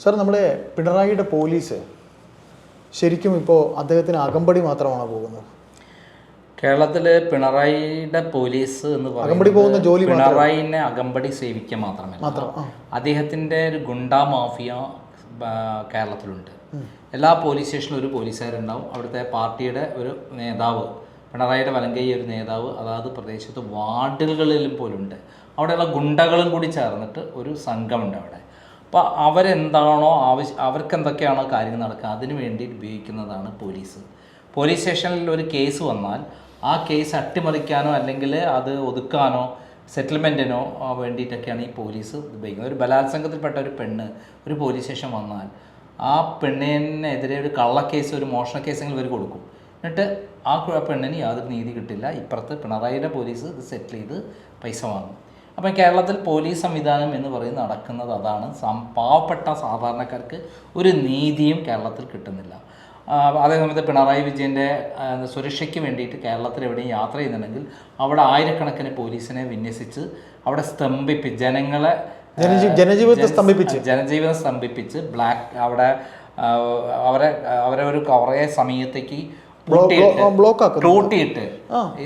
Sir നമ്മുടെ പിണറായിയുടെ police ശരിക്കും ഇപ്പോൾ അദ്ദേഹത്തിന് അകമ്പടി മാത്രമാണോ പോകുന്നത്? കേരളത്തിലെ പിണറായിയുടെ പോലീസ് എന്ന് അകമ്പടി പോകുന്ന ജോലി പിണറായിനെ അകമ്പടി സേവിക്കുക മാത്രമല്ല. അദ്ദേഹത്തിന്റെ അദ്ദേഹത്തിന്റെ ഒരു ഗുണ്ടാ മാഫിയ കേരളത്തിലുണ്ട്. എല്ലാ പോലീസ് സ്റ്റേഷനിലും ഒരു പോലീസുകാരുണ്ടാവും. അവിടുത്തെ പാർട്ടിയുടെ ഒരു നേതാവ് പിണറായിയുടെ വലങ്കൈ ഒരു നേതാവ് അതാത് പ്രദേശത്ത് വാർഡുകളിലും പോലുണ്ട്. അവിടെയുള്ള ഗുണ്ടകളും കൂടി ചേർന്നിട്ട് ഒരു സംഘമുണ്ട് അവിടെ. അപ്പോൾ അവരെന്താണോ ആവശ്യം അവർക്ക് എന്തൊക്കെയാണോ കാര്യങ്ങൾ നടക്കുക അതിനു വേണ്ടി ഉപയോഗിക്കുന്നതാണ് പോലീസ്. പോലീസ് സ്റ്റേഷനിൽ ഒരു കേസ് വന്നാൽ ആ കേസ് അട്ടിമറിക്കാനോ അല്ലെങ്കിൽ അത് ഒതുക്കാനോ സെറ്റിൽമെന്റിനോ വേണ്ടിയിട്ടൊക്കെയാണ് ഈ പോലീസ് ഉപയോഗിക്കുന്നത്. ഒരു ബലാത്സംഗത്തിൽപ്പെട്ട ഒരു പെണ്ണ് ഒരു പോലീസ് സ്റ്റേഷൻ വന്നാൽ ആ പെണ്ണിനെതിരെ ഒരു കള്ളക്കേസ് ഒരു മോഷണ കേസെങ്കിലും ഇവർ കൊടുക്കും. എന്നിട്ട് ആ പെണ്ണിന് യാതൊരു നീതി കിട്ടില്ല. ഇപ്പുറത്ത് പിണറായിയുടെ പോലീസ് ഇത് സെറ്റിൽ ചെയ്ത് പൈസ വാങ്ങും. അപ്പം കേരളത്തിൽ പോലീസ് സംവിധാനം എന്ന് പറയുന്നത് നടക്കുന്നത് അതാണ് സം- പാവപ്പെട്ട സാധാരണക്കാർക്ക് ഒരു നീതിയും കേരളത്തിൽ കിട്ടുന്നില്ല അതേ സമയത്ത് പിണറായി വിജയന്റെ സുരക്ഷയ്ക്ക് വേണ്ടിയിട്ട് കേരളത്തിൽ എവിടെയും യാത്ര ചെയ്യുന്നുണ്ടെങ്കിൽ അവിടെ ആയിരക്കണക്കിന് പോലീസിനെ വിന്യസിച്ച് അവിടെ സ്തംഭിപ്പിച്ച് ജനങ്ങളെ ജനജീവിതം ജനജീവിതത്തെ സ്തംഭിപ്പിച്ച്. ജനജീവിതം സ്തംഭിപ്പിച്ച് ബ്ലാക്ക് അവിടെ അവരെ അവരെ ഒരു കുറേ സമയത്തേക്ക് ബ്ലോക്ക് പൂട്ടിയിട്ട്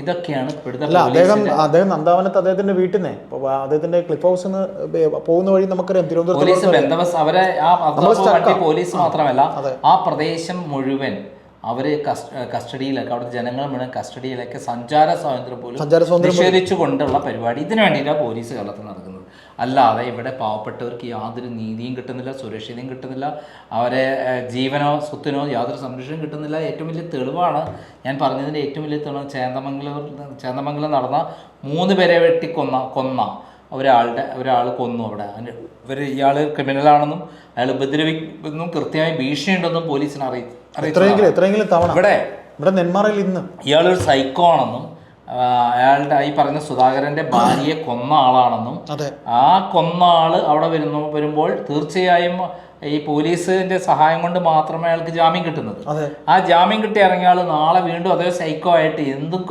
ഇതൊക്കെയാണ് അല്ല അദ്ദേഹം അദ്ദേഹം നന്ദാവനത്ത് അദ്ദേഹത്തിന്റെ വീട്ടിൽ നിന്ന് അദ്ദേഹത്തിന്റെ ക്ലിഫ് നിന്ന് പോകുന്ന വഴി നമുക്കറിയാം തിരുവനന്തപുരത്ത് പോലീസ് ബന്ധവസ് അവരെ പോലീസ് മാത്രമല്ല ആ പ്രദേശം മുഴുവൻ അവർ കസ്റ്റഡിയിലൊക്കെ അവിടുത്തെ ജനങ്ങൾ മുഴുവൻ കസ്റ്റഡിയിലൊക്കെ സഞ്ചാര സ്വാതന്ത്ര്യം പോലും സഞ്ചാര സ്വാതന്ത്ര്യം നിഷേധിച്ചു കൊണ്ടുള്ള പരിപാടി. ഇതിനു വേണ്ടിയിട്ടാണ് പോലീസ് കേരളത്തിൽ നടക്കുന്നത്. അല്ലാതെ ഇവിടെ പാവപ്പെട്ടവർക്ക് യാതൊരു നീതിയും കിട്ടുന്നില്ല സുരക്ഷിതയും കിട്ടുന്നില്ല. അവരെ ജീവനോ സ്വത്തിനോ യാതൊരു സംരക്ഷണം കിട്ടുന്നില്ല. ഏറ്റവും വലിയ തെളിവാണ് ഞാൻ പറഞ്ഞതിന്റെ ഏറ്റവും വലിയ തെളിവ് ചേന്ദമംഗലം ചേന്ദമംഗലം നടന്ന മൂന്ന് പേരെ വെട്ടി കൊന്ന. കൊന്ന ഒരാളുടെ ഒരാൾ കൊന്നു അവിടെ. ഇവർ ഇയാൾ ക്രിമിനലാണെന്നും അയാൾ ഉപദ്രവിക്കുന്നു കൃത്യമായി ഭീഷണിയുണ്ടെന്നും പോലീസിനെ അറിയി അറിയിച്ചു ഇവിടെ ഇവിടെ നെന്മാറയിൽ ഇന്ന്. ഇയാളൊരു സൈക്കോ ആണെന്നും അയാളുടെ ഈ പറഞ്ഞ സുധാകരന്റെ ഭാര്യയെ കൊന്ന ആളാണെന്നും ആ കൊന്ന ആൾ അവിടെ വരുന്നു വരുമ്പോൾ തീർച്ചയായും ഈ പോലീസിന്റെ സഹായം കൊണ്ട് മാത്രമേ അയാൾക്ക് ജാമ്യം കിട്ടുന്നത്. ആ ജാമ്യം കിട്ടി ഇറങ്ങിയ ആൾ നാളെ വീണ്ടും അതേ സൈക്കോ ആയിട്ട് എന്തും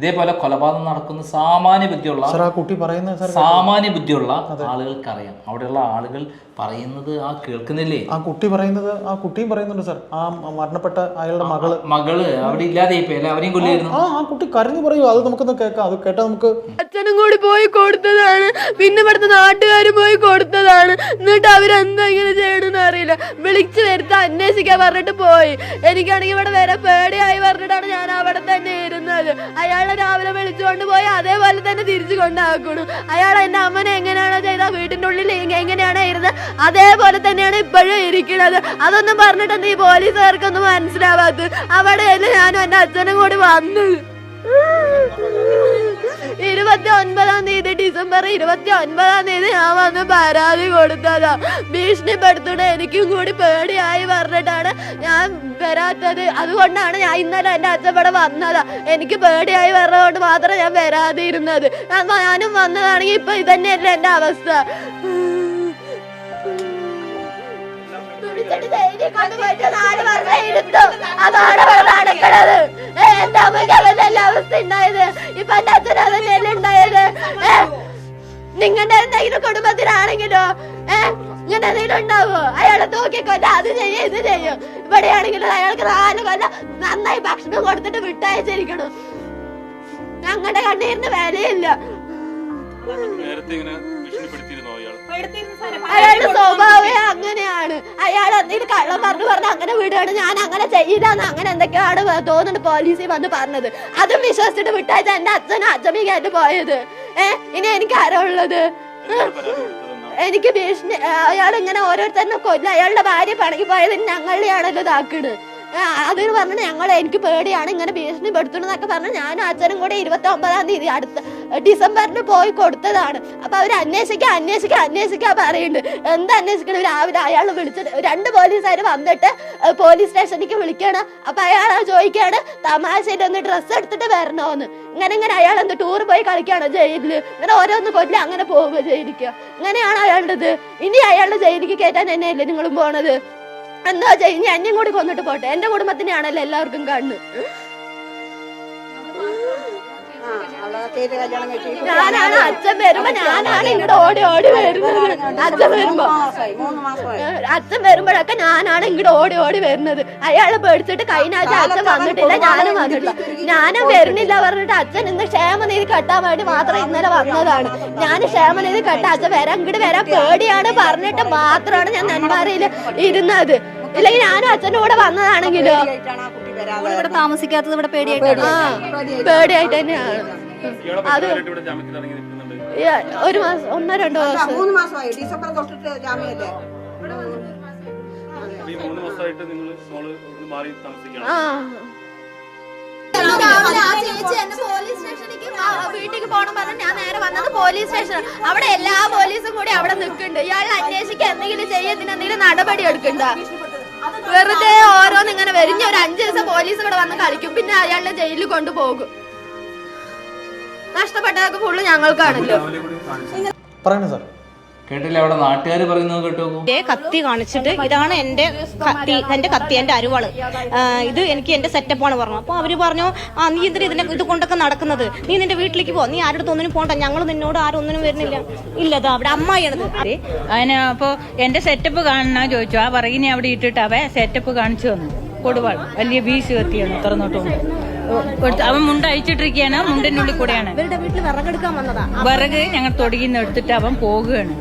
ഇതേപോലെ കൊലപാതകം നടക്കുന്ന സാമാന്യ ബുദ്ധിയുള്ള സാർ ആ കുട്ടി പറയുന്നത് സാർ സാമാന്യ ബുദ്ധിയുള്ള ആളുകൾക്കറിയാം. അവിടെയുള്ള ആളുകൾ പറയുന്നത് ആ കേൾക്കുന്നില്ലേ? ആ കുട്ടി പറയുന്നത് ആ കുട്ടിയും പറയുന്നുണ്ട് സാർ. ആ മരണപ്പെട്ട അയാളുടെ മകൾ. മകൾ അവിടെ ഇല്ലാതെ അവരെയും കൊല്ലായിരുന്നു ആ ആ കുട്ടി കരഞ്ഞു പറയൂ. അത് നമുക്കൊന്ന് കേൾക്കാം. അത് കേട്ടാ നമുക്ക് അച്ഛനും കൂടി പോയി കൊടുത്തതാണ്. പിന്നെ ഇവിടുത്തെ നാട്ടുകാർ പോയി കൊടുത്തതാണ്. എന്നിട്ട് അവരെന്താ ഇങ്ങനെ ചെയ്യണമെന്ന് അറിയില്ല. വിളിച്ചു വരുത്ത അന്വേഷിക്കാൻ പറഞ്ഞിട്ട് പോയി. എനിക്കാണെങ്കിൽ ഇവിടെ വരെ പേടിയായി പറഞ്ഞിട്ടാണ് ഞാൻ അവിടെ തന്നെ ഇരുന്നത്. അയാളെ രാവിലെ വിളിച്ചുകൊണ്ട് പോയി അതേപോലെ തന്നെ തിരിച്ചു കൊണ്ടാക്കണു അയാൾ എന്റെ അമ്മനെ എങ്ങനെയാണോ ചെയ്ത വീട്ടിന്റെ ഉള്ളിൽ എങ്ങ- എങ്ങനെയാണോ ഇരുന്നത്? അതേപോലെ തന്നെയാണ് ഇപ്പോഴും ഇരിക്കുന്നത്. അതൊന്നും പറഞ്ഞിട്ട് ഈ പോലീസുകാർക്കൊന്നും മനസ്സിലാവാത്തത്? അവിടെയല്ലേ ഞാനും എന്റെ അച്ഛനും കൂടി വന്നത് ഇരുപത്തി ഒൻപതാം തീയതി ഡിസംബർ ഇരുപത്തി ഒൻപതാം തീയതി ഞാൻ വന്ന് പരാതി കൊടുത്തതാ. ഭീഷണിപ്പെടുത്തണ എനിക്കും കൂടി പേടിയായി പറഞ്ഞിട്ടാണ് ഞാൻ വരാത്തത്. അതുകൊണ്ടാണ് ഞാൻ ഇന്നലെ എന്റെ അച്ഛപ്പടെ വന്നതാ. എനിക്ക് പേടിയായി പറഞ്ഞതുകൊണ്ട് മാത്രം ഞാൻ വരാതിരുന്നത്. ഞാനും വന്നതാണെങ്കിൽ ഇപ്പൊ ഇതന്നെയല്ലേ എന്റെ അവസ്ഥ. അതാണ് ഇവിടെ നടക്കണത്. അവസ്ഥ ഉണ്ടായത്? ഇപ്പൊ എന്റെ നിങ്ങളുടെ എന്തെങ്കിലും കുടുംബത്തിലാണെങ്കിലോ ഏ? ഇങ്ങനെ എന്തെങ്കിലും ഉണ്ടാവോ? അയാളെ തൂക്കിക്കൊല്ല അത് ചെയ്യും ഇത് ചെയ്യും. ഇവിടെയാണെങ്കിലും അയാൾക്ക് നാല് കൊല്ലം നന്നായി ഭക്ഷണം കൊടുത്തിട്ട് വിട്ടയച്ചിരിക്കണം. ഞങ്ങളുടെ കണ്ണീരിന് വിലയില്ല. നേരത്തെ ഇങ്ങനെ അയാളുടെ സ്വഭാവം അങ്ങനെയാണ്. അയാൾ എന്തെങ്കിലും കള്ളം പറഞ്ഞു പറഞ്ഞ് അങ്ങനെ വിടുകയാണ്. ഞാൻ അങ്ങനെ ചെയ്യില്ലാന്ന് അങ്ങനെ എന്തൊക്കെയാണ് തോന്നുന്നുണ്ട് പോലീസിൽ വന്ന് പറഞ്ഞത്. അതും വിശ്വസിച്ചിട്ട് വിട്ടയച്ച എന്റെ അച്ഛനും അച്ഛമ്മയ്ക്കായിട്ട് പോയത്. ഏ ഇനി എനിക്ക് ആരാ ഉള്ളത്? എനിക്ക് ഭീഷണി അയാൾ ഇങ്ങനെ ഓരോരുത്തരിനെ കൊല്ല. അയാളുടെ ഭാര്യ പണങ്ങി പോയതിന് ഞങ്ങളെയാണല്ലോ ഇതാക്കണ് അതിന് പറഞ്ഞു ഞങ്ങൾ എനിക്ക് പേടിയാണ്. ഇങ്ങനെ ഭീഷണിപ്പെടുത്തണമെന്നൊക്കെ പറഞ്ഞ് ഞാനും അച്ഛനും കൂടെ ഇരുപത്തി ഒമ്പതാം തീയതി അടുത്ത ഡിസംബറിന് പോയി കൊടുത്തതാണ്. അപ്പൊ അവർ അന്വേഷിക്കാൻ അന്വേഷിക്കാൻ അന്വേഷിക്കാൻ പറയുന്നുണ്ട്. എന്താ അന്വേഷിക്കണം രാവിലെ അയാൾ വിളിച്ചിട്ട് രണ്ട് പോലീസുകാർ വന്നിട്ട് പോലീസ് സ്റ്റേഷനിലേക്ക് വിളിക്കണം. അപ്പൊ അയാൾ ചോദിക്കാണ് തമാശയിൽ ഒന്ന് ഡ്രസ്സ് എടുത്തിട്ട് വരണോന്ന്. ഇങ്ങനെ ഇങ്ങനെ അയാൾ എന്ത് ടൂർ പോയി കളിക്കുകയാണ് ജയിലിൽ? ഇങ്ങനെ ഓരോന്ന് കൊല്ലം അങ്ങനെ പോവുക ജയിലിക്കുക ഇങ്ങനെയാണ് അയാളുടെ ഇനി അയാളുടെ ജയിലിലേക്ക് കയറ്റാൻ തന്നെയല്ലേ നിങ്ങളും പോണത്? എന്താ ചെയ്യും ഇനി എന്നെയും കൂടി കൊന്നിട്ട് പോട്ടെ. എന്റെ കുടുംബത്തിനെയാണല്ലോ എല്ലാവർക്കും കണ്ണ്. ഞാനാണ് അച്ഛൻ വരുമ്പോ ഞാനാണ് ഇങ്ങോട്ട് ഓടി ഓടി വരുന്നത്. അച്ഛൻ വരുമ്പോ അച്ഛൻ വരുമ്പോഴൊക്കെ ഞാനാണ് ഇങ്ങോട്ട് ഓടി ഓടി വരുന്നത്. അയാൾ പേടിച്ചിട്ട് കഴിഞ്ഞ ആഴ്ച അച്ഛൻ വന്നിട്ടില്ല ഞാനും വന്നിട്ടില്ല. ഞാനും വരുന്നില്ല പറഞ്ഞിട്ട് അച്ഛൻ ഇന്ന് ക്ഷേമനിധി കെട്ടാൻ വേണ്ടി മാത്രം ഇന്നലെ വന്നതാണ്. ഞാൻ ക്ഷേമനിധി കെട്ട അച്ഛൻ വരാൻ ഇങ്ങോട്ട് വരാൻ പേടിയാണ് പറഞ്ഞിട്ട് മാത്രമാണ് ഞാൻ നെന്മാറയിൽ ഇരുന്നത്. ഇല്ലെങ്കിൽ ഞാനും അച്ഛന്റെ കൂടെ വന്നതാണെങ്കിലോ? ഇവിടെ താമസിക്കാത്തത് ഇവിടെ പേടിയായിട്ടാണ് ആ പേടിയായിട്ട് തന്നെയാണ്. അത് ഒരു മാസം ഒന്നോ രണ്ടോ മാസം. മൂന്ന് മാസമായി. ഡിസംബർ തൊട്ടിട്ട് ജാമ്യല്ലേ ആ. രാവിലെ ആ ചേച്ചി എന്നെ പോലീസ് സ്റ്റേഷനിലേക്ക് വീട്ടിലേക്ക് പോകണം പറഞ്ഞ് ഞാൻ നേരെ വന്നത് പോലീസ് സ്റ്റേഷൻ അവിടെ എല്ലാ പോലീസും കൂടി അവിടെ നിൽക്കുന്നുണ്ട്. ഇയാൾ അന്വേഷിക്കുക എന്തെങ്കിലും ചെയ്യത്തിന് എന്തെങ്കിലും നടപടി എടുക്കണ്ട വെറുതെ ഓരോന്ന് ഇങ്ങനെ വരിഞ്ഞ ഒരു അഞ്ചു ദിവസം പോലീസ് ഇവിടെ വന്ന് കളിക്കും. പിന്നെ അയാളെ ജയിലിൽ കൊണ്ടുപോകും. നഷ്ടപ്പെട്ടതൊക്കെ ഫുള്ള് ഞങ്ങൾക്കാണല്ലോ. പറയണേ സാർ കേട്ടില്ല അവിടെ നാട്ടുകാർ പറയുന്നത് കേട്ടോ എന്റെ കത്തി കാണിച്ചിട്ട് ഇതാണ് എന്റെ കത്തി എന്റെ കത്തി എന്റെ അരുവാൾ. ഇത് എനിക്ക് എന്റെ സെറ്റപ്പാണ് പറഞ്ഞു അപ്പൊ അവർ പറഞ്ഞു ആ നീ എന്തിനാ ഇതിനെ ഇത് കൊണ്ടൊക്കെ നടക്കുന്നത്? നീ നിന്റെ വീട്ടിലേക്ക് പോ. നീ ആരുടെ ഒന്നിനും പോണ്ട. ഞങ്ങൾ നിന്നോട് ആരും ഒന്നിനും വരുന്നില്ല. ഇല്ലത് അവിടെ അമ്മായിയാണത് അതിന് അപ്പോ എന്റെ സെറ്റപ്പ് കാണണ ചോദിച്ചു. ആ പറയുന്ന അവിടെ ഇട്ടിട്ട് അവ സെറ്റപ്പ് കാണിച്ചു തന്നു. കൊടുവാൾ. വലിയ ബീസ് കത്തിയാണ് തുറന്നോട്ട് കൊടുത്ത് അവൻ മുണ്ട് അയച്ചിട്ടിരിക്കുകയാണ് മുണ്ടിന്റെ ഉള്ളിൽ കൂടെയാണ്. ഇവരുടെ വീട്ടിൽ വിറകെടുക്കാൻ വന്നതാ. വിറക് ഞങ്ങൾ തൊടിയിൽ എടുത്തിട്ട് അവൻ പോകുകയാണ്.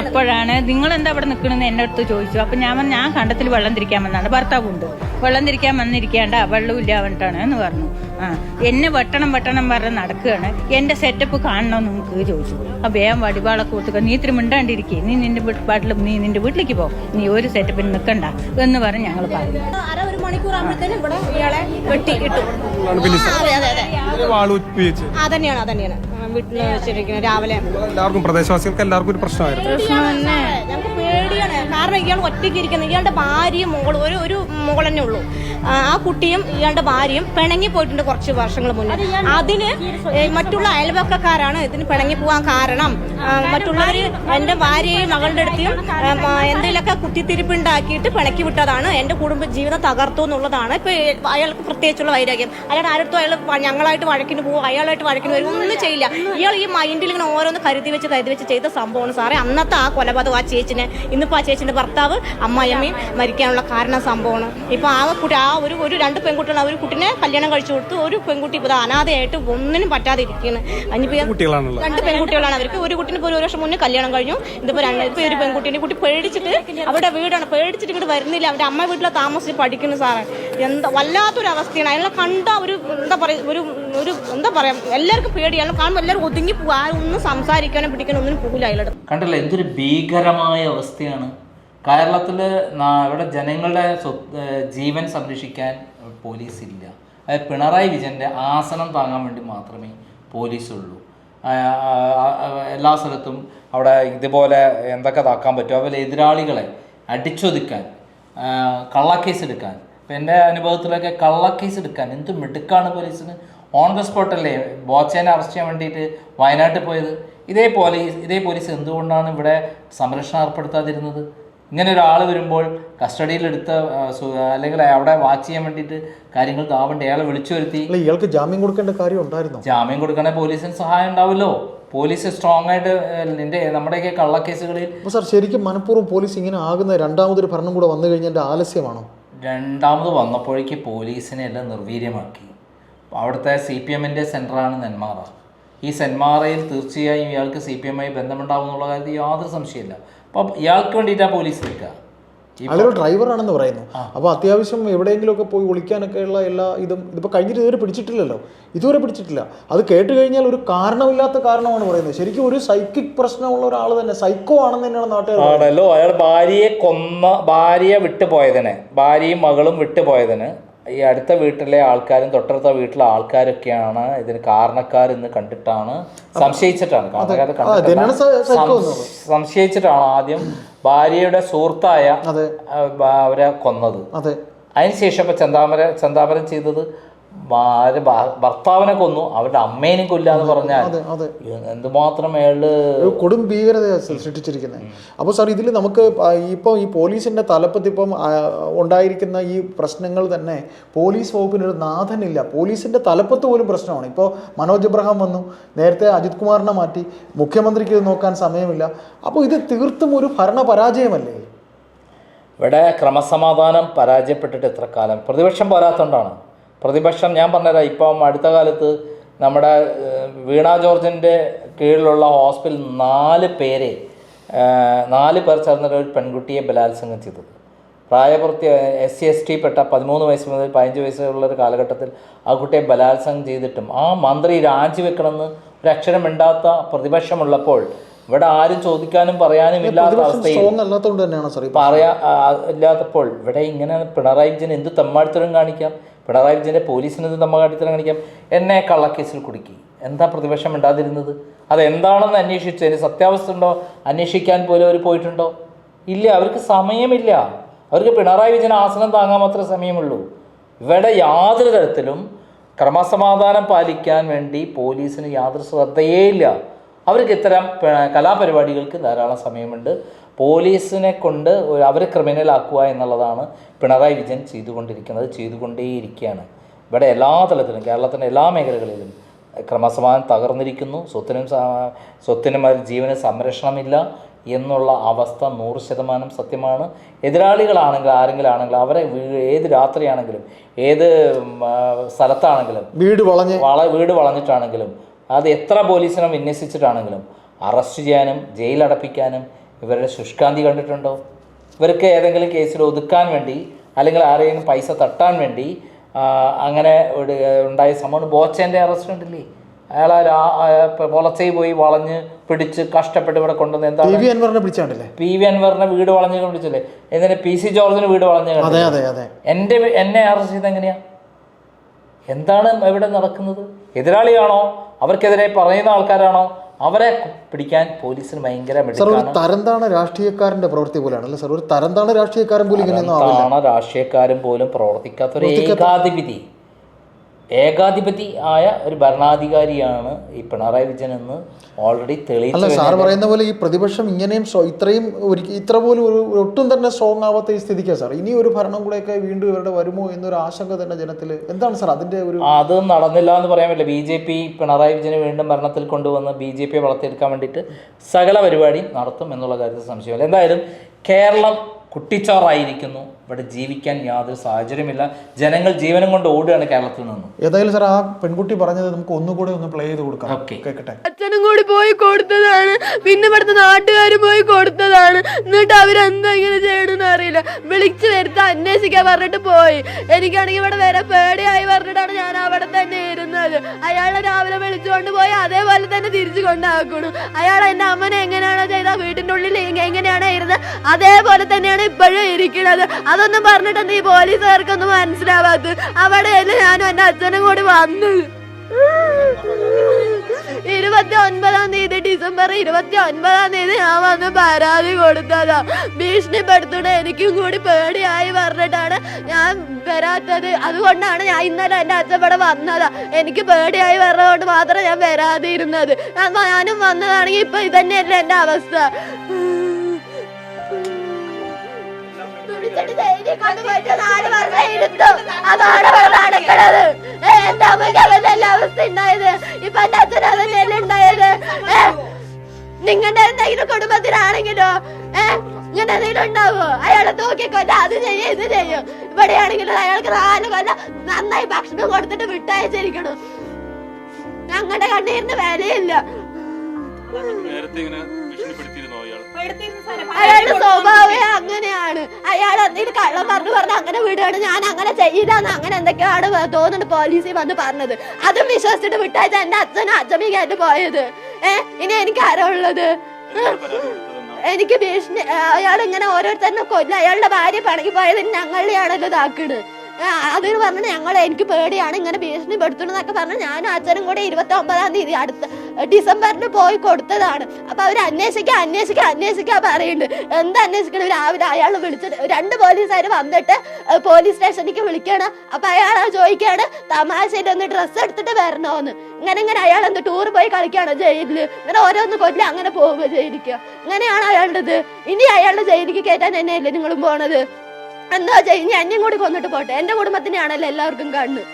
അപ്പോഴാണ് നിങ്ങൾ എന്താ അവിടെ നിൽക്കണമെന്ന് എന്റെ അടുത്ത് ചോദിച്ചു. അപ്പൊ ഞാൻ പറഞ്ഞു, ഞാൻ കണ്ടത്തിൽ വെള്ളം തിരിക്കാൻ ഭർത്താവ് ഉണ്ട്. വെള്ളം തിരിക്കാൻ വന്നിരിക്കാണ്ട വെള്ളമില്ല പറഞ്ഞിട്ടാണ് എന്ന് പറഞ്ഞു. ആ എന്നെ വെട്ടണം വെട്ടണം പറഞ്ഞ് നടക്കുകയാണ്. എന്റെ സെറ്റപ്പ് കാണണമെന്ന് നിങ്ങൾക്ക് ചോദിച്ചു. അപ്പൊ വേഗം വടിവാളൊക്കെ കൊടുത്തുക നീ ഇത്തിരി മിണ്ടാണ്ടിരിക്കേ. നീ നിന്റെ വീട്ടിൽ നീ നിന്റെ വീട്ടിലേക്ക് പോ. നീ ഒരു സെറ്റപ്പിന് നിൽക്കണ്ട എന്ന് പറഞ്ഞ് ഞങ്ങൾ പറഞ്ഞു. മണിക്കൂർ ആകുമ്പോഴത്തേനും ഇവിടെ ഇയാളെ വെട്ടി കിട്ടും. അതെ അതെ അതെ. വാൾ ഉപയോഗിച്ച് ആ തന്നെയാണ് ആ തന്നെയാണ്. ആ, വീട്ടിൽ വെച്ചിരിക്കുന്നത് രാവിലെ എല്ലാവർക്കും പ്രദേശവാസികൾക്ക് എല്ലാവർക്കും ഒരു പ്രശ്നമായിരുന്നു. ഞങ്ങൾക്ക് പേടിയാണ് കാരണം ഇയാൾ ഒറ്റയ്ക്ക് ഇരിക്കുന്നത്. ഇയാളുടെ ഭാര്യയും മോൾ ഒരു ഒരു മോൾ തന്നെ ഉള്ളൂ. ആ കുട്ടിയും ഇയാളുടെ ഭാര്യയും പിണങ്ങി പോയിട്ടുണ്ട് കുറച്ച് വർഷങ്ങൾ മുന്നേ. അതിന് മറ്റുള്ള അയൽവക്കക്കാരാണ് ഇതിന് പിണങ്ങി പോകാൻ കാരണം. മറ്റുള്ളവർ എന്റെ ഭാര്യയും മകളുടെ അടുത്തും എന്തെങ്കിലുമൊക്കെ കുത്തിത്തിരിപ്പുണ്ടാക്കിയിട്ട് പിണക്കി വിട്ടതാണ്. എന്റെ കുടുംബ ജീവിതം തകർത്തു എന്നുള്ളതാണ്. ഇപ്പൊ അയാൾക്ക് പ്രത്യേകിച്ചുള്ള വൈരാഗ്യം. അയാൾ ആരടുത്തും അയാൾ ഞങ്ങളായിട്ട് വഴക്കിന് പോകും അയാളായിട്ട് വഴക്കിന് വരും ഒന്നും ചെയ്യില്ല. ഇയാൾ ഈ മൈൻഡിൽ ഇങ്ങനെ ഓരോന്ന് കരുതി വെച്ച് കരുതി വെച്ച് ചെയ്ത സംഭവമാണ് സാറേ. അന്നത്തെ ആ കൊലപാതകം ആ ചേച്ചിനെ ഇന്നിപ്പോൾ ആ ചേച്ചിന്റെ ഭർത്താവ് അമ്മായിയമ്മയും മരിക്കാനുള്ള കാരണം സംഭവമാണ്. ഇപ്പൊ ആ കുട്ടി ആ ഒരു ഒരു രണ്ട് പെൺകുട്ടികൾ ആ ഒരു കുട്ടിനെ കല്യാണം കഴിച്ചു കൊടുത്തു ഒരു പെൺകുട്ടി ഇപ്പോൾ അനാഥയായിട്ട് ഒന്നിനും പറ്റാതെ ഇരിക്കുകയാണ് അതിനിപ്പോ കുട്ടികളാണുള്ളത് രണ്ട് പെൺകുട്ടികളാണ് അവർക്ക്. ഒരു കുട്ടിന് ഇപ്പോൾ ഒരു വർഷം മുന്നേ കല്യാണം കഴിഞ്ഞു. ഇതിപ്പോ രണ്ട് ഇപ്പൊ ഒരു പെൺകുട്ടീനെ കുട്ടി പേടിച്ചിട്ട് അവരുടെ വീടാണ്. പേടിച്ചിട്ട് ഇങ്ങോട്ട് വരുന്നില്ല. അവരുടെ അമ്മ വീട്ടിലെ താമസിച്ച് പഠിക്കുന്നു സാറേ എന്താ വല്ലാത്തൊരു അവസ്ഥയാണ് അയാളെ കണ്ട ഒരു എന്താ പറയുക ഒരു ഒരു എന്താ പറയാ എല്ലാവർക്കും പേടിയാണ് കാണുമ്പോൾ എല്ലാവരും ഒതുങ്ങി പോകും ആരും ഒന്നും സംസാരിക്കാനോ പിടിക്കാനോ ഒന്നും പോകില്ല അയാളുടെ കണ്ടല്ലോ എന്തൊരു ഭീകരമായ അവസ്ഥയാണ്. കേരളത്തിൽ ഇവിടെ ജനങ്ങളുടെ ജീവൻ സംരക്ഷിക്കാൻ പോലീസ് ഇല്ല. അതായത് പിണറായി വിജയന്റെ ആസനം താങ്ങാൻ വേണ്ടി മാത്രമേ പോലീസുള്ളൂ. എല്ലാ സ്ഥലത്തും അവിടെ ഇതുപോലെ എന്തൊക്കെ താക്കാൻ പറ്റും. അതുപോലെ എതിരാളികളെ അടിച്ചൊതുക്കാൻ കള്ളക്കേസ് എടുക്കാൻ. ഇപ്പം എന്റെ അനുഭവത്തിലൊക്കെ കള്ളക്കേസ് എടുക്കാൻ എന്ത് മിടുക്കാണ് പോലീസിന്. ഓൺ ദ സ്പോട്ടല്ലേ ബോച്ചേനെ അറസ്റ്റ് ചെയ്യാൻ വേണ്ടിയിട്ട് വയനാട്ടിൽ പോയത്. ഇതേ പോലീസ് ഇതേ പോലീസ് എന്തുകൊണ്ടാണ് ഇവിടെ സംരക്ഷണം ഏർപ്പെടുത്താതിരുന്നത്? ഇങ്ങനെ ഒരാൾ വരുമ്പോൾ കസ്റ്റഡിയിലെടുത്ത അല്ലെങ്കിൽ അവിടെ വാച്ച് ചെയ്യാൻ വേണ്ടിയിട്ട് കാര്യങ്ങൾ താവണ്ട അയാളെ വിളിച്ചു വരുത്തി. ഇയാൾക്ക് ജാമ്യം കൊടുക്കേണ്ട കാര്യം ഉണ്ടായിരുന്നു? ജാമ്യം കൊടുക്കണേ പോലീസിന് സഹായം ഉണ്ടാവുമല്ലോ. പോലീസ് സ്ട്രോങ് ആയിട്ട് നിന്റെ നമ്മുടെയൊക്കെ കള്ളക്കേസുകളിൽ സാർ ശരിക്കും മനഃപൂർവം പോലീസ് ഇങ്ങനെ ആകുന്ന രണ്ടാമതൊരു ഭരണം കൂടെ വന്നു കഴിഞ്ഞാൽ ആലസ്യമാണോ? രണ്ടാമത് വന്നപ്പോഴേക്ക് പോലീസിനെ എല്ലാം നിർവീര്യമാക്കി. അവിടുത്തെ സി പി എമ്മിന്റെ സെന്ററാണ് നെന്മാറ. ഈ സെന്മാറയിൽ തീർച്ചയായും ഇയാൾക്ക് സി പി എമ്മായി ബന്ധമുണ്ടാവും എന്നുള്ള കാര്യത്തിൽ യാതൊരു സംശയമില്ല അപ്പം ഇയാൾക്ക് വേണ്ടിയിട്ടാണ് പോലീസ് നിൽക്കുക. അതൊരു ഡ്രൈവറാണെന്ന് പറയുന്നു. അപ്പോൾ അത്യാവശ്യം എവിടെയെങ്കിലുമൊക്കെ പോയി ഒളിക്കാനൊക്കെ ഉള്ള എല്ലാ ഇതും ഇതിപ്പോൾ കഴിഞ്ഞിട്ട് ഇതുവരെ പിടിച്ചിട്ടില്ലല്ലോ. ഇതുവരെ പിടിച്ചിട്ടില്ല. അത് കേട്ട് കഴിഞ്ഞാൽ ഒരു കാരണമില്ലാത്ത കാരണമാണ് പറയുന്നത്. ശരിക്കും ഒരു സൈക്കിക് പ്രശ്നമുള്ള ഒരാൾ തന്നെ സൈക്കോ ആണെന്ന് തന്നെയാണ് നാട്ടുകാർ ആണല്ലോ. അയാൾ ഭാര്യയെ കൊന്ന ഭാര്യയെ വിട്ടുപോയതിന്. ഭാര്യയും മകളും വിട്ടുപോയതിന് ഈ അടുത്ത വീട്ടിലെ ആൾക്കാരും തൊട്ടടുത്ത വീട്ടിലെ ആൾക്കാരൊക്കെയാണ് ഇതിന് കാരണക്കാരെന്ന് കണ്ടിട്ടാണ് സംശയിച്ചിട്ടാണ്. സംശയിച്ചിട്ടാണ് ആദ്യം ഭാര്യയുടെ സുഹൃത്തായ അവരെ കൊന്നത്. അതെ. അതിനുശേഷം ഇപ്പൊ ചന്താമര ചന്താമരം ചെയ്തത് ഭർത്താവിനെ കൊന്നു അവരുടെ അമ്മേനെയും കൊല്ലാന്ന് പറഞ്ഞാൽ എന്തുമാത്രം അയാൾ കൊടും ഭീകരത സൃഷ്ടിച്ചിരിക്കുന്നത് അപ്പോൾ സാർ ഇതിൽ നമുക്ക് ഇപ്പോൾ ഈ പോലീസിന്റെ തലപ്പത്ത് ഇപ്പം ഉണ്ടായിരിക്കുന്ന ഈ പ്രശ്നങ്ങൾ തന്നെ പോലീസ് വകുപ്പിനൊരു നാഥനില്ല. പോലീസിന്റെ തലപ്പത്ത് പോലും പ്രശ്നമാണ്. ഇപ്പോൾ മനോജ് എബ്രഹാം വന്നു നേരത്തെ അജിത് കുമാറിനെ മാറ്റി മുഖ്യമന്ത്രിക്ക് ഇത് നോക്കാൻ സമയമില്ല. അപ്പോൾ ഇത് തീർത്തും ഒരു ഭരണ പരാജയമല്ലേ ഇവിടെ ക്രമസമാധാനം പരാജയപ്പെട്ടിട്ട് എത്ര കാലം? പ്രതിപക്ഷം പോരാത്തോണ്ടാണ് പ്രതിപക്ഷം ഞാൻ പറഞ്ഞുതരാം. ഇപ്പം അടുത്ത കാലത്ത് നമ്മുടെ വീണ ജോർജിന്റെ കീഴിലുള്ള ഹോസ്പിറ്റൽ നാല് പേരെ നാല് പേർ ചേർന്നിട്ട് ഒരു പെൺകുട്ടിയെ ബലാത്സംഗം ചെയ്തത്. പ്രായപൂർത്തി എസ് സി എസ് ടി പെട്ട പതിമൂന്ന് വയസ്സ് മുതൽ പതിനഞ്ച് വയസ്സുള്ള ഒരു കാലഘട്ടത്തിൽ ആ കുട്ടിയെ ബലാത്സംഗം ചെയ്തിട്ടും ആ മന്ത്രി രാജിവെക്കണമെന്ന് ഒരു അക്ഷരമുണ്ടാത്ത പ്രതിപക്ഷമുള്ളപ്പോൾ ഇവിടെ ആരും ചോദിക്കാനും പറയാനും ഇല്ലാത്ത അവസ്ഥയിൽ പറയാ ഇല്ലാത്തപ്പോൾ ഇവിടെ ഇങ്ങനെ പിണറായി വിജയൻ എന്ത് തമ്മാടിത്തരം കാണിക്കാം? പിണറായി വിജയന്റെ പോലീസിന് എന്ത് തമ്മാടിത്തരം കാണിക്കാം? എന്നെ കള്ളക്കേസിൽ കുടുക്കി. എന്താ പ്രതിപക്ഷം ഉണ്ടാതിരുന്നത് അതെന്താണെന്ന് അന്വേഷിച്ചു അതിന് സത്യാവസ്ഥ ഉണ്ടോ? അന്വേഷിക്കാൻ പോലും അവർ പോയിട്ടുണ്ടോ? ഇല്ല അവർക്ക് സമയമില്ല. അവർക്ക് പിണറായി വിജയൻ ആസനം താങ്ങാൻ മാത്രമേ സമയമുള്ളൂ. ഇവിടെ യാതൊരു തരത്തിലും ക്രമസമാധാനം പാലിക്കാൻ വേണ്ടി പോലീസിന് യാതൊരു ശ്രദ്ധയേ ഇല്ല. അവർക്ക് ഇത്തരം കലാപരിപാടികൾക്ക് ധാരാളം സമയമുണ്ട്. പോലീസിനെ കൊണ്ട് അവർ ക്രിമിനലാക്കുക എന്നുള്ളതാണ് പിണറായി വിജയൻ ചെയ്തുകൊണ്ടിരിക്കുന്നത് ചെയ്തുകൊണ്ടേയിരിക്കുകയാണ്. ഇവിടെ എല്ലാ തലത്തിലും കേരളത്തിന്റെ എല്ലാ മേഖലകളിലും ക്രമസമാധാനം തകർന്നിരിക്കുന്നു. സ്വത്തിനും സ്വത്തിനും ജീവന് സംരക്ഷണമില്ല എന്നുള്ള അവസ്ഥ നൂറ് ശതമാനം സത്യമാണ്. എതിരാളികളാണെങ്കിൽ ആരെങ്കിലും ആണെങ്കിലും അവരെ ഏത് രാത്രിയാണെങ്കിലും ഏത് സ്ഥലത്താണെങ്കിലും വീട് വളഞ്ഞ് വള വീട് വളഞ്ഞിട്ടാണെങ്കിലും അത് എത്ര പോലീസിനെ വിന്യസിച്ചിട്ടാണെങ്കിലും അറസ്റ്റ് ചെയ്യാനും ജയിലടപ്പിക്കാനും ഇവരുടെ ശുഷ്കാന്തി കണ്ടിട്ടുണ്ടോ? ഇവർക്ക് ഏതെങ്കിലും കേസിൽ ഒതുക്കാൻ വേണ്ടി അല്ലെങ്കിൽ ആരെങ്കിലും പൈസ തട്ടാൻ വേണ്ടി അങ്ങനെ ഉണ്ടായ സംഭവം ബോച്ചേന്റെ അറസ്റ്റ് ഉണ്ടല്ലേ അയാൾ പൊളച്ചയിൽ പോയി വളഞ്ഞ് പിടിച്ച് കഷ്ടപ്പെട്ട് ഇവിടെ കൊണ്ടുവന്ന് എന്താ എന്താണ് വി അൻവറിനെ പിടിച്ചാണ്ടല്ലേ പി വി അൻവറിനെ വീട് വളഞ്ഞ് പിടിച്ചല്ലേ എന്നിട്ട് പി സി ജോർജിന് വീട് വളഞ്ഞ് അതെ അതെ അതെ. എന്റെ എന്നെ അറസ്റ്റ് ചെയ്ത് എങ്ങനെയാ എന്താണ് ഇവിടെ നടക്കുന്നത്? എതിരാളിയാണോ? അവർക്കെതിരെ പറയുന്ന ആൾക്കാരാണോ? അവരെ പിടിക്കാൻ പോലീസിന് ഭയങ്കര സർ ഒരു തരംതാണ രാഷ്ട്രീയക്കാരന്റെ പ്രവൃത്തി പോലെയാണ് സർ സാർ ഒരു തരംതാണ രാഷ്ട്രീയക്കാരൻ പോലും എന്താണ് രാഷ്ട്രീയക്കാരും പോലും പ്രവർത്തിക്കാത്ത ഒരു ഏകാധിപതി. ഏകാധിപതി ആയ ഒരു ഭരണാധികാരിയാണ് ഈ പിണറായി വിജയൻ എന്ന് ഓൾറെഡി അല്ല തെളിയിച്ചു സാർ പറയുന്ന പോലെ ഈ പ്രതിപക്ഷം ഇങ്ങനെയും ഇത്രയും ഒരു ഇത്ര പോലും ഒരു ഒട്ടും തന്നെ സ്ട്രോങ് ആവാത്ത ഈ സ്ഥിതിക്കാണ് സാർ. ഇനി ഒരു ഭരണം കൂടെയൊക്കെ വീണ്ടും ഇവരുടെ വരുമോ എന്നൊരു ആശങ്ക തന്നെ ജനത്തിൽ എന്താണ് സാർ അതിന്റെ ഒരു അത് നടന്നില്ല എന്ന് പറയാൻ പറ്റില്ല. ബി ജെ പി പിണറായി വിജയനെ വീണ്ടും ഭരണത്തിൽ കൊണ്ടുവന്ന് ബി ജെ പിയെ വളർത്തിയെടുക്കാൻ വേണ്ടിയിട്ട് സകല പരിപാടിയും നടത്തും എന്നുള്ള കാര്യത്തിൽ സംശയമില്ല. എന്തായാലും കേരളം കുട്ടിച്ചോറായിരിക്കുന്നു. ഇവിടെ ജീവിക്കാൻ യാതൊരു സാഹചര്യമില്ല. ജനങ്ങൾ ജീവനം കൊണ്ട് ഓടുകയാണ് കേരളത്തിൽ നിന്നും. ഏതായാലും സാർ ആ പെൺകുട്ടി പറഞ്ഞത് നമുക്ക് ഒന്നുകൂടി ഒന്ന് പ്ലേ ചെയ്ത് കൊടുക്കാം. ഓക്കെ കേൾക്കട്ടെ അച്ഛനും കൂടി പോയി കൊടുത്തതാണ്. പിന്നെ ഇവിടുത്തെ നാട്ടുകാർ പോയി കൊടുത്തതാണ്. എന്നിട്ട് അവരെന്താ ഇങ്ങനെ ചെയ്യണമെന്ന് അറിയില്ല. വിളിച്ചു വരുത്ത അന്വേഷിക്കാൻ പറഞ്ഞിട്ട് പോയി. എനിക്കാണെങ്കിൽ ഇവിടെ വരെ പേടിയായി പറഞ്ഞിട്ടാണ് ഞാൻ അവിടെ തന്നെ ഇരുന്നത്. അയാളെ രാവിലെ വിളിച്ചുകൊണ്ട് പോയി അതേപോലെ തന്നെ തിരിച്ചു കൊണ്ടാക്കണു അയാൾ എന്റെ അമ്മനെ എങ്ങനെയാണോ ചെയ്ത വീട്ടിന്റെ ഉള്ളിൽ എങ്ങ- എങ്ങനെയാണോ ഇരുന്നത്? അതേപോലെ തന്നെയാണ് ഇപ്പോഴും ഇരിക്കുന്നത്. അതൊന്നും പറഞ്ഞിട്ട് നീ പോലീസുകാർക്കൊന്നും അവിടെ അവിടെയല്ലേ ഞാനും എന്റെ അച്ഛനും കൂടി വന്നത് ഇരുപത്തി ഒൻപതാം തീയതി ഡിസംബർ ഇരുപത്തി ഒൻപതാം തീയതി ഞാൻ വന്ന് പരാതി കൊടുത്തതാ. ഭീഷണിപ്പെടുത്തണ എനിക്കും കൂടി പേടിയായി പറഞ്ഞിട്ടാണ് ഞാൻ വരാത്തത്. അതുകൊണ്ടാണ് ഞാൻ ഇന്നലെ എന്റെ അച്ഛൻ ഇവിടെ വന്നതാ. എനിക്ക് പേടിയായി പറഞ്ഞതുകൊണ്ട് മാത്രം ഞാൻ വരാതിരുന്നത്. ഞാനും വന്നതാണെങ്കിൽ ഇപ്പൊ ഇതന്നെയല്ലേ എന്റെ അവസ്ഥ. ധൈര്യം നാല് വർഷം ഇരുത്തു. അതാണ് ഇവിടെ നടക്കണത്. എന്റെ അമ്മയ്ക്ക് അവസ്ഥ ഉണ്ടായത് ഇപ്പൊ എന്റെ അച്ഛൻ ഉണ്ടായത് നിങ്ങളുടെ എന്തെങ്കിലും കുടുംബത്തിലാണെങ്കിലോ ഏ ഇങ്ങനെ എന്തെങ്കിലും ഉണ്ടാവോ? അയാളെ തൂക്കിക്കൊല്ല അത് ചെയ്യും ഇത് ചെയ്യും. ഇവിടെയാണെങ്കിലും അയാൾക്ക് നാല് കൊല്ലം നന്നായി ഭക്ഷണം കൊടുത്തിട്ട് വിട്ടയച്ചിരിക്കണം. ഞങ്ങളുടെ കണ്ണീരിന് വിലയില്ല. നേരത്തെ ഇങ്ങനെ അയാളുടെ സ്വഭാവം അങ്ങനെയാണ്. അയാൾ എന്തെങ്കിലും കള്ളം പറഞ്ഞു പറഞ്ഞ് അങ്ങനെ വിടുകയാണ് ഞാൻ അങ്ങനെ ചെയ്യില്ലെന്ന് അങ്ങനെ എന്തൊക്കെയാണ് തോന്നുന്നുണ്ട് പോലീസിൽ വന്ന് പറഞ്ഞത്. അതും വിശ്വസിച്ചിട്ട് വിട്ടയച്ച എന്റെ അച്ഛനും അച്ഛമ്മയ്ക്കായിട്ട് പോയത്. ഏ ഇനി എനിക്ക് ആരാ ഉള്ളത്? എനിക്ക് ഭീഷണി അയാൾ ഇങ്ങനെ ഓരോരുത്തരിനെ കൊല്ല. അയാളുടെ ഭാര്യ പണങ്ങി പോയത് ഞങ്ങളുടെയാണല്ലോ ഇതാക്കണ്. അത് പറഞ്ഞു ഞങ്ങൾ എനിക്ക് പേടിയാണ് ഇങ്ങനെ ഭീഷണിപ്പെടുത്തണെന്നൊക്കെ പറഞ്ഞു ഞാനും അച്ഛനും കൂടെ ഇരുപത്തി ഒമ്പതാം തീയതി അടുത്ത ഡിസംബറിന് പോയി കൊടുത്തതാണ്. അപ്പൊ അവർ അന്വേഷിക്കാൻ അന്വേഷിക്കാൻ അന്വേഷിക്കാൻ പറയുന്നുണ്ട് എന്താ അന്വേഷിക്കണം രാവിലെ അയാൾ വിളിച്ചിട്ട് രണ്ട് പോലീസുകാർ വന്നിട്ട് പോലീസ് സ്റ്റേഷനിലേക്ക് വിളിക്കണം. അപ്പൊ അയാൾ ചോദിക്കാണ് തമാശയിൽ ഒന്ന് ഡ്രസ്സ് എടുത്തിട്ട് വരണോന്ന്. ഇങ്ങനെ ഇങ്ങനെ അയാൾ എന്ത് ടൂർ പോയി കളിക്കുകയാണോ ജയിലിൽ? ഇങ്ങനെ ഓരോന്ന് കൊല്ല അങ്ങനെ പോവുക ജയിലിക്ക്. ഇങ്ങനെയാണ് അയാളുടെ ഇനി അയാളുടെ ജയിലിക്ക് കയറ്റാൻ തന്നെയല്ലേ നിങ്ങളും പോണത്? എന്താ ചെയ്യ ഇനി എന്നെയും കൂടി കൊന്നിട്ട് പോട്ടെ. എന്റെ കുടുംബത്തിനെയാണല്ലോ എല്ലാവർക്കും കാണുന്നത്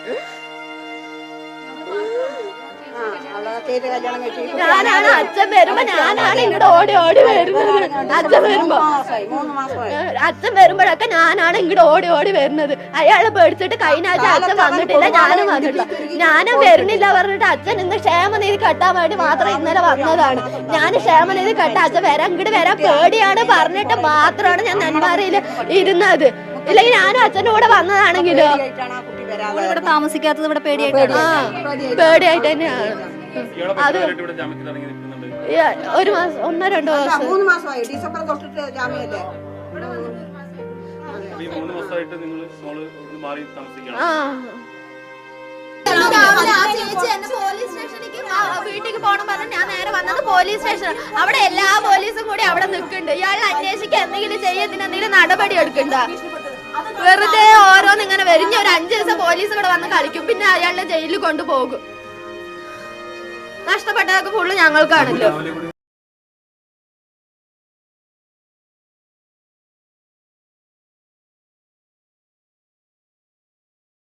ഞാനാണ് അച്ഛൻ വരുമ്പോ ഞാനാണ് ഇങ്ങോട്ട് ഓടി ഓടി വരുന്നത്. അച്ഛൻ വരുമ്പോ അച്ഛൻ വരുമ്പോഴൊക്കെ ഞാനാണ് ഇങ്ങോട്ട് ഓടി ഓടി വരുന്നത്. അയാൾ പേടിച്ചിട്ട് കഴിഞ്ഞ ആഴ്ച അച്ഛൻ വന്നിട്ടില്ല ഞാനും വന്നിട്ടില്ല. ഞാനും വരുന്നില്ല പറഞ്ഞിട്ട് അച്ഛൻ ഇന്ന് ക്ഷേമനിധി കെട്ടാൻ വേണ്ടി മാത്രം ഇന്നലെ വന്നതാണ്. ഞാൻ ക്ഷേമനിധി കെട്ട അച്ഛൻ വരാൻ ഇങ്ങോട്ട് വരാൻ പേടിയാണ് പറഞ്ഞിട്ട് മാത്രമാണ് ഞാൻ നെന്മാറയിൽ ഇരുന്നത്. ഇല്ലെങ്കിൽ ഞാനും അച്ഛന്റെ കൂടെ വന്നതാണെങ്കിലോ? ആയിട്ടാണ് ആ കുട്ടി വരാതെ ഇവിടെ താമസിക്കാത്തത് ഇവിടെ പേടിയായിട്ട് പേടിയായിട്ട് തന്നെയാണ്. ഈ ഒരു മാസം ഒന്നോ രണ്ടോ മാസം. മൂന്ന് മാസമായി. ഡിസംബർ തൊട്ടിട്ട് താമസിക്കണം ആ. രാവിലെ ആ ചേച്ചി എന്നെ പോലീസ് സ്റ്റേഷനിലേക്ക് ആ വീട്ടിലേക്ക് പോകണം പറഞ്ഞ് ഞാൻ നേരെ വന്നത് പോലീസ് സ്റ്റേഷൻ അവിടെ എല്ലാ പോലീസും കൂടി അവിടെ നിൽക്കുന്നുണ്ട്. ഇയാളെ അന്വേഷിക്കുക എന്തെങ്കിലും ചെയ്യത്തിന് എന്തെങ്കിലും നടപടി എടുക്കണ്ട വെറുതെ ഓരോന്നിങ്ങനെ വരിഞ്ഞ ഒരു അഞ്ചു ദിവസം പോലീസ് ഇവിടെ വന്ന് കളിക്കും. പിന്നെ അയാളെ ജയിലിൽ കൊണ്ടുപോകും. നഷ്ടപ്പെട്ടതൊക്കെ ഫുള്ള് ഞങ്ങൾക്കാണല്ലോ.